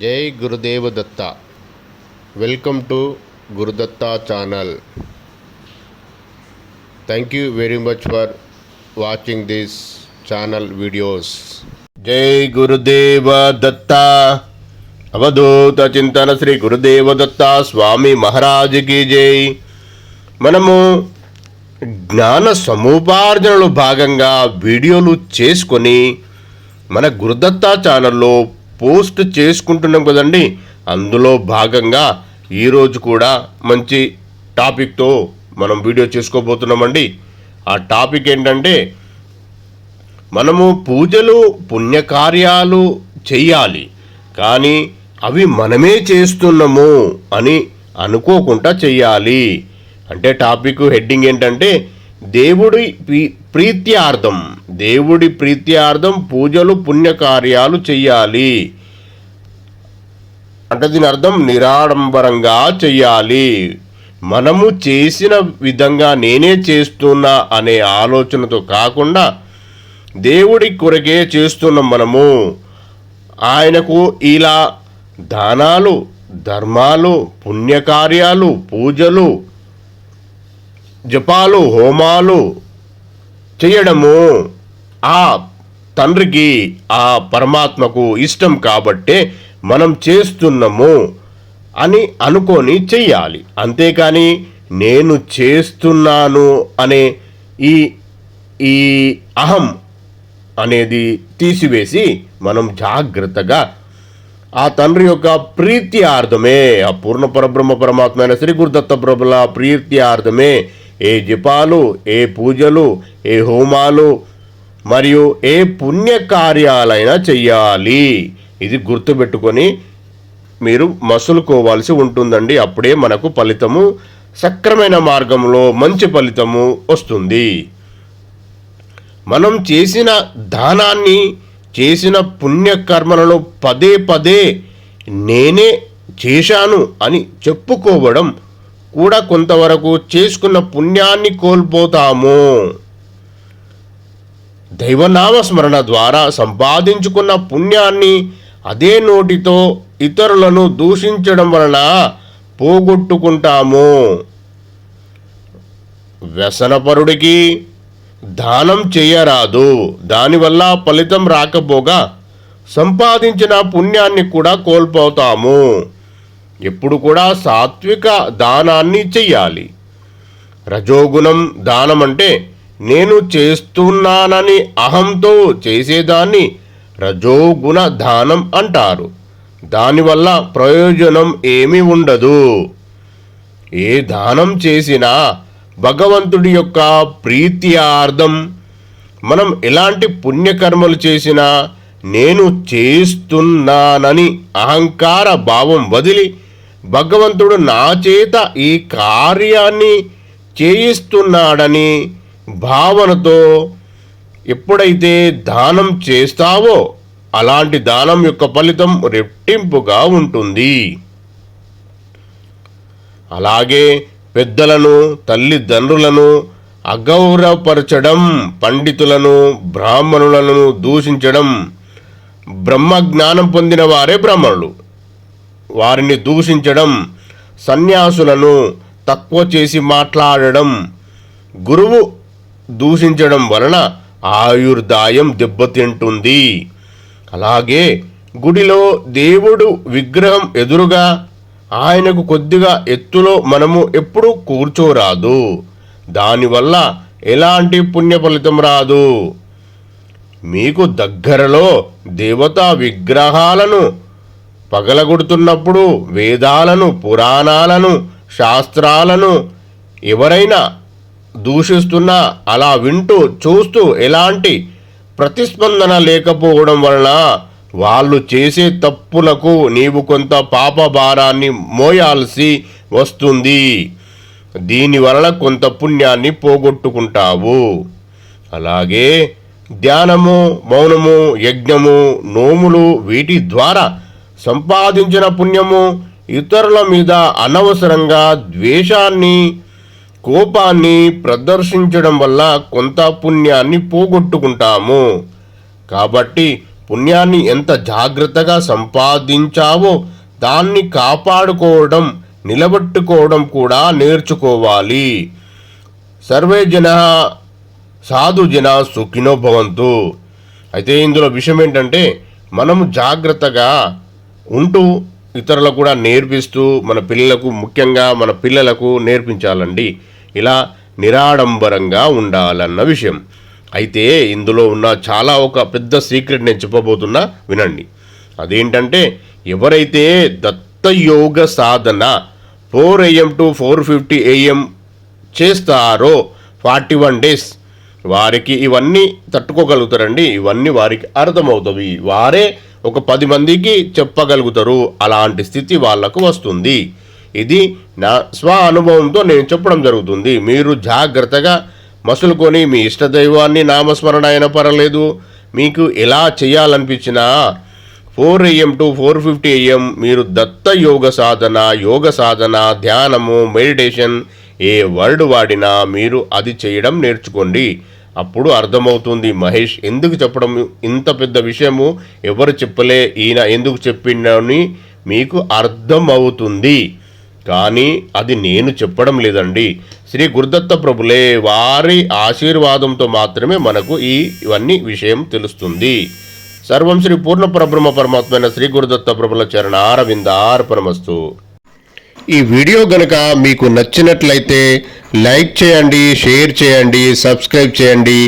జై Gurudeva Datta. Welcome to Gurudatta channel. Thank you very much for watching this channel videos జై గురుదేవ దత్త. అవధూత చింతన శ్రీ గురుదేవ దత్త స్వామి మహారాజుకి జై. మనము జ్ఞాన సముపార్జనలో భాగంగా వీడియోలు చేసుకొని మన గురుదత్త ఛానల్లో పోస్ట్ చేసుకుంటున్నాం కదండి. అందులో భాగంగా ఈరోజు కూడా మంచి టాపిక్తో మనం వీడియో చేసుకోబోతున్నామండి. ఆ టాపిక్ ఏంటంటే మనము పూజలు పుణ్యకార్యాలు చేయాలి కానీ అవి మనమే చేస్తున్నాము అని అనుకోకుండా చెయ్యాలి. అంటే టాపిక్ హెడ్డింగ్ ఏంటంటే దేవుడి ప్రీ- ప్రీత్యార్థం. దేవుడి ప్రీత్యార్థం పూజలు పుణ్యకార్యాలు చెయ్యాలి. అంటే దీని అర్థం నిరాడంబరంగా చెయ్యాలి. మనము చేసిన విధంగా నేనే చేస్తున్నా అనే ఆలోచనతో కాకుండా దేవుడి కొరకే చేస్తున్నాం మనము. ఆయనకు ఇలా దానాలు ధర్మాలు పుణ్యకార్యాలు పూజలు జపాలు హోమాలు చేయడము ఆ తండ్రికి ఆ పరమాత్మకు ఇష్టం కాబట్టే మనం చేస్తున్నాము అని అనుకొని చెయ్యాలి. అంతేకాని నేను చేస్తున్నాను అనే ఈ ఈ అహం అనేది తీసివేసి మనం జాగ్రత్తగా ఆ తండ్రి యొక్క ప్రీత్యార్థమే ఆ పూర్ణ పరబ్రహ్మ పరమాత్మ అయిన శ్రీ గురుదత్త ప్రభుల ప్రీత్యార్థమే ఏ జపాలు ఏ పూజలు ఏ హోమాలు మరియు ఏ పుణ్యకార్యాలైనా చెయ్యాలి. ఇది గుర్తుపెట్టుకొని మీరు మసులుకోవాల్సి ఉంటుందండి. అప్పుడే మనకు ఫలితము సక్రమైన మార్గంలో మంచి ఫలితము వస్తుంది. మనం చేసిన దానాన్ని చేసిన పుణ్యకర్మలలో పదే పదే నేనే చేశాను అని చెప్పుకోవడం కూడా కొంతవరకు చేసుకున్న పుణ్యాన్ని కోల్పోతాము. దైవనామస్మరణ ద్వారా సంపాదించుకున్న పుణ్యాన్ని అదే నోటితో ఇతరులను దూషించడం వలన పోగొట్టుకుంటాము. వ్యసనపరుడికి దానం చేయరాదు. దానివల్ల ఫలితం రాకపోగా సంపాదించిన పుణ్యాన్ని కూడా కోల్పోతాము. ఎప్పుడు కూడా సాత్విక దానాన్ని చెయ్యాలి. రజోగుణం దానం అంటే నేను చేస్తున్నానని అహంతో చేసేదాన్ని రజోగుణ దానం అంటారు. దానివల్ల ప్రయోజనం ఏమీ ఉండదు. ఏ దానం చేసినా భగవంతుడి యొక్క ప్రీత్యార్థం. మనం ఎలాంటి పుణ్యకర్మలు చేసినా నేను చేస్తున్నానని అహంకార భావం వదిలి భగవంతుడు నా చేత ఈ కార్యాన్ని చేయిస్తున్నాడని భావనతో ఎప్పుడైతే దానం చేస్తావో అలాంటి దానం యొక్క ఫలితం రెట్టింపుగా ఉంటుంది. అలాగే పెద్దలను తల్లిదండ్రులను అగౌరవపరచడం పండితులను బ్రాహ్మణులను దూషించడం బ్రహ్మ జ్ఞానం పొందిన వారే బ్రాహ్మణులు. వారిని దూషించడం సన్యాసులను తక్కువ చేసి మాట్లాడడం గురువు దూషించడం వలన ఆయుర్దాయం దెబ్బతింటుంది. అలాగే గుడిలో దేవుడు విగ్రహం ఎదురుగా ఆయనకు కొద్దిగా ఎత్తులో మనము ఎప్పుడూ కూర్చోరాదు. దానివల్ల ఎలాంటి పుణ్య ఫలితం రాదు. మీకు దగ్గరలో దేవతా విగ్రహాలను పగలగొడుతున్నప్పుడు వేదాలను పురాణాలను శాస్త్రాలను ఎవరైనా దూషిస్తున్నా అలా వింటూ చూస్తూ ఎలాంటి ప్రతిస్పందన లేకపోవడం వలన వాళ్ళు చేసే తప్పులకు నీవు కొంత పాప భారాన్ని మోయాల్సి వస్తుంది. దీనివలన కొంత పుణ్యాన్ని పోగొట్టుకుంటావు. అలాగే ధ్యానము మౌనము యజ్ఞము నోములు వీటి ద్వారా సంపాదించిన పుణ్యము ఇతరుల మీద అనవసరంగా ద్వేషాన్ని కోపాన్ని ప్రదర్శించడం వల్ల కొంత పుణ్యాన్ని పోగొట్టుకుంటాము. కాబట్టి పుణ్యాన్ని ఎంత జాగ్రత్తగా సంపాదించావో దాన్ని కాపాడుకోవడం నిలబెట్టుకోవడం కూడా నేర్చుకోవాలి. సర్వే జన సాధు జన సుఖినో భవంతు. అయితే ఇందులో విషయం ఏంటంటే మనము జాగ్రత్తగా ఉంటూ ఇతరులకు కూడా నేర్పిస్తూ మన పిల్లలకు ముఖ్యంగా మన పిల్లలకు నేర్పించాలండి. ఇలా నిరాడంబరంగా ఉండాలన్న విషయం. అయితే ఇందులో ఉన్న చాలా ఒక పెద్ద సీక్రెట్ నేను చెప్పబోతున్నా వినండి. అదేంటంటే ఎవరైతే దత్తయోగ సాధన four AM to four fifty AM చేస్తారో ఫార్టీ వన్ డేస్ వారికి ఇవన్నీ తట్టుకోగలుగుతారండి. ఇవన్నీ వారికి అర్థమవుతాయి వారే ఒక పది మందికి చెప్పగలుగుతారు. అలాంటి స్థితి వాళ్ళకు వస్తుంది. ఇది నా స్వ అనుభవంతో నేను చెప్పడం జరుగుతుంది. మీరు జాగ్రత్తగా మసులుకొని మీ ఇష్టదైవాన్ని నామస్మరణ అయినా పర్వాలేదు మీకు ఎలా చేయాలనిపించినా four AM to four fifty AM మీరు దత్త యోగ సాధన యోగ సాధన ధ్యానము మెడిటేషన్ ఏ వర్డ్ వాడినా మీరు అది చేయడం నేర్చుకోండి. అప్పుడు అర్థమవుతుంది మహేష్ ఎందుకు చెప్పడం ఇంత పెద్ద విషయము? ఎవరు చెప్పలే? ఈయన ఎందుకు చెప్పిండని మీకు అర్థమవుతుంది. కానీ అది నేను చెప్పడం లేదండి. శ్రీ గురుదత్త ప్రభులే వారి ఆశీర్వాదంతో మాత్రమే మనకు ఈ ఇవన్నీ విషయం తెలుస్తుంది. సర్వం శ్రీ పూర్ణ పరబ్రహ్మ పరమాత్మైన శ్రీ గురుదత్త ప్రభుల చరణ అరవింద అర్పణమస్తు ఈ వీడియో గనుక మీకు నచ్చినట్లయితే లైక్ చేయండి షేర్ చేయండి సబ్స్క్రైబ్ చేయండి.